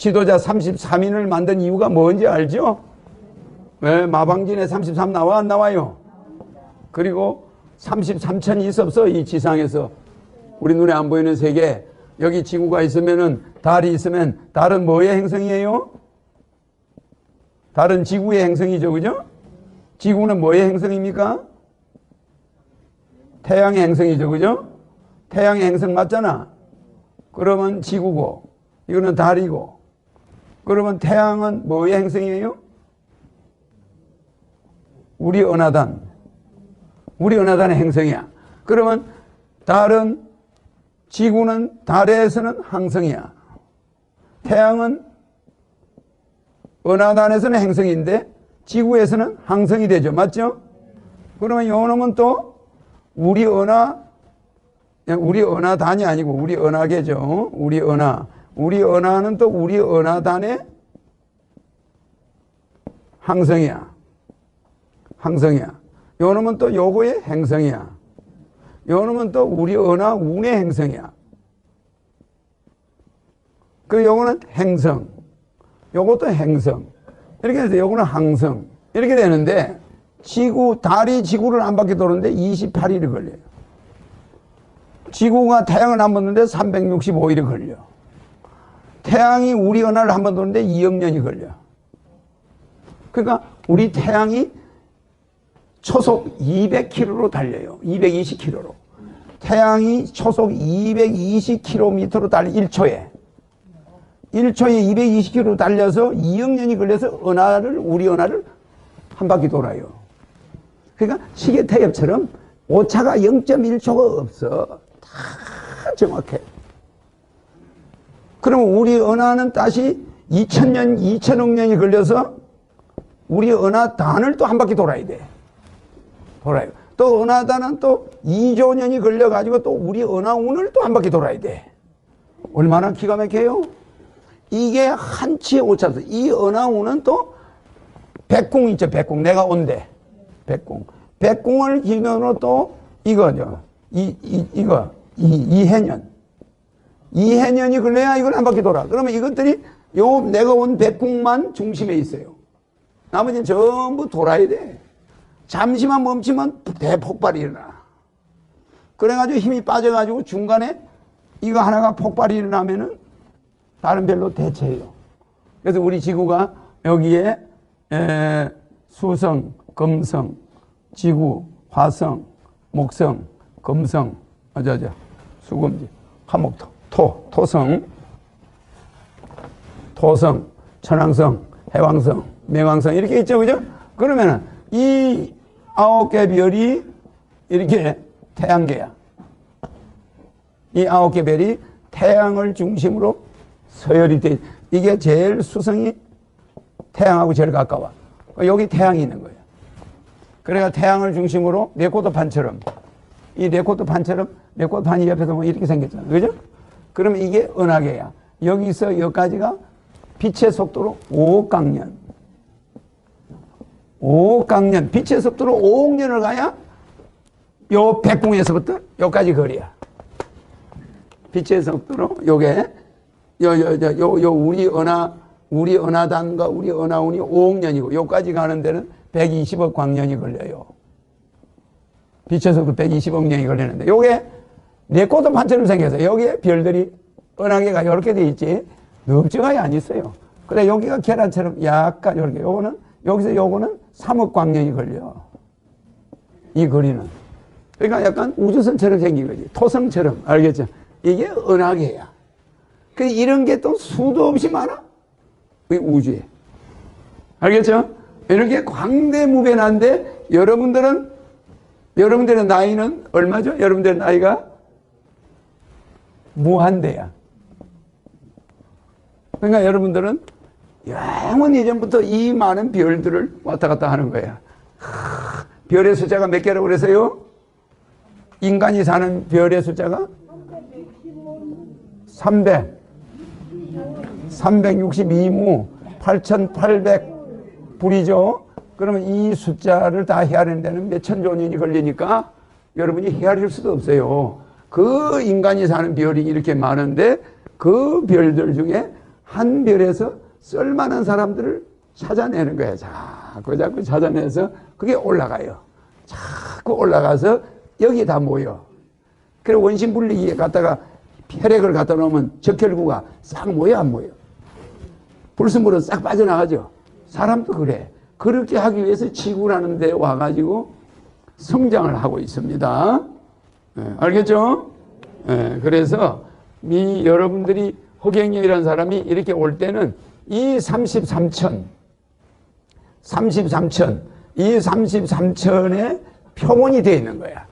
지도자 33인을 만든 이유가 뭔지 알죠? 왜 마방진에 33 나와 안 나와요? 그리고 33천이 있었어 이 지상에서 우리 눈에 안 보이는 세계 여기 지구가 있으면은 달이 있으면 달은 뭐의 행성이에요? 달은 지구의 행성이죠 그죠? 지구는 뭐의 행성입니까? 태양의 행성이죠 그죠? 태양의 행성 맞잖아 그러면 지구고 이거는 달이고 그러면 태양은 뭐의 행성이에요? 우리 은하단 우리 은하단의 행성이야 그러면 달은 지구는 달에서는 항성이야 태양은 은하단에서는 행성인데 지구에서는 항성이 되죠 맞죠? 그러면 요 놈은 또 우리 은하 우리 은하단이 아니고 우리 은하계죠. 우리 은하. 우리 은하는 또 우리 은하단의 항성이야. 항성이야. 요 놈은 또 요거의 행성이야. 요 놈은 또 우리 은하 운의 행성이야. 그 요거는 행성. 요것도 행성. 이렇게 돼서 요거는 항성. 이렇게 되는데 지구, 달이 지구를 한 바퀴 도는데 28일이 걸려요. 지구가 태양을 한번 도는데 365일이 걸려. 태양이 우리 은하를 한 번 도는데 2억 년이 걸려. 그러니까 우리 태양이 초속 200km로 달려요. 220km로. 태양이 초속 220km로 달려 1초에. 1초에 220km 달려서 2억 년이 걸려서 은하를 우리 은하를 한 바퀴 돌아요. 그러니까 시계 태엽처럼 오차가 0.1초가 없어. 다 정확해. 그러면 우리 은하는 다시 2000년, 2000억 년이 걸려서 우리 은하단을 또 한 바퀴 돌아야 돼. 돌아요. 또 은하단은 또 2조 년이 걸려가지고 또 우리 은하운을 또 한 바퀴 돌아야 돼. 얼마나 기가 막혀요? 이게 한치의 오차도. 이 은하운은 또 백궁 있죠, 백궁. 내가 온대. 백궁. 백궁을 기준으로 또 이거죠. 이, 이, 이거. 이, 이해년. 이 해년이 걸려야 이걸 한 바퀴 돌아. 그러면 이것들이 요 내가 온 백궁만 중심에 있어요. 나머지는 전부 돌아야 돼. 잠시만 멈추면 대폭발이 일어나. 그래가지고 힘이 빠져가지고 중간에 이거 하나가 폭발이 일어나면은 다른 별로 대체해요. 그래서 우리 지구가 여기에 에, 수성, 금성, 지구, 화성, 목성, 금성, 어저저, 수금지, 화목토, 토, 토성, 토성, 천왕성, 해왕성, 명왕성 이렇게 있죠, 그죠? 그러면은 이 아홉 개 별이 이렇게 태양계야. 이 아홉 개 별이 태양을 중심으로 서열이 돼. 이게 제일 수성이 태양하고 제일 가까워. 여기 태양이 있는 거예요. 그래가 태양을 중심으로 레코드 판처럼 이 레코드 판처럼 레코드 판이 옆에서 뭐 이렇게 생겼잖아. 그죠? 그러면 이게 은하계야. 여기서 여기까지가 빛의 속도로 5억 강년. 5억 강년. 빛의 속도로 5억 년을 가야 요 백궁에서부터 여기까지 거리야. 빛의 속도로 요게 요 요 요 요, 요 우리 은하 우리 은하단과 우리 은하운이 5억 년이고 요까지 가는 데는 120억 광년이 걸려요. 빛의 속도 120억 년이 걸리는데 요게 레코드 판처럼 생겨서 여기에 별들이 은하계가 이렇게 돼 있지 넓적하게 안 있어요. 그래 여기가 계란처럼 약간 이렇게 요거는 여기서 요거는 3억 광년이 걸려. 이 거리는. 그러니까 약간 우주선처럼 생긴 거지. 토성처럼 알겠죠? 이게 은하계야. 그 이런 게 또 수도 없이 많아. 이 우주에. 알겠죠? 이렇게 광대무변한데 여러분들은 여러분들의 나이는 얼마죠? 여러분들의 나이가 무한대야. 그러니까 여러분들은 영원 예전부터 이 많은 별들을 왔다 갔다 하는 거야. 하, 별의 숫자가 몇 개라고 그래서요? 인간이 사는 별의 숫자가 300. 362무 8,800 불이죠. 그러면 이 숫자를 다 헤아리는 데는 몇천조 년이 걸리니까 여러분이 헤아릴 수도 없어요. 그 인간이 사는 별이 이렇게 많은데 그 별들 중에 한 별에서 쓸만한 사람들을 찾아내는 거야. 자꾸 자꾸 찾아내서 그게 올라가요. 자꾸 올라가서 여기 다 모여. 그래 원심 분리기에 갖다가 혈액을 갖다 놓으면 적혈구가 싹 모여 안 모여. 불순물은 싹 빠져나가죠. 사람도 그래. 그렇게 하기 위해서 지구라는 데 와가지고 성장을 하고 있습니다. 예, 알겠죠? 예, 그래서 이 여러분들이 허경영이라는 사람이 이렇게 올 때는 이 33천, 33천, 이 33천의 표본이 되어 있는 거야.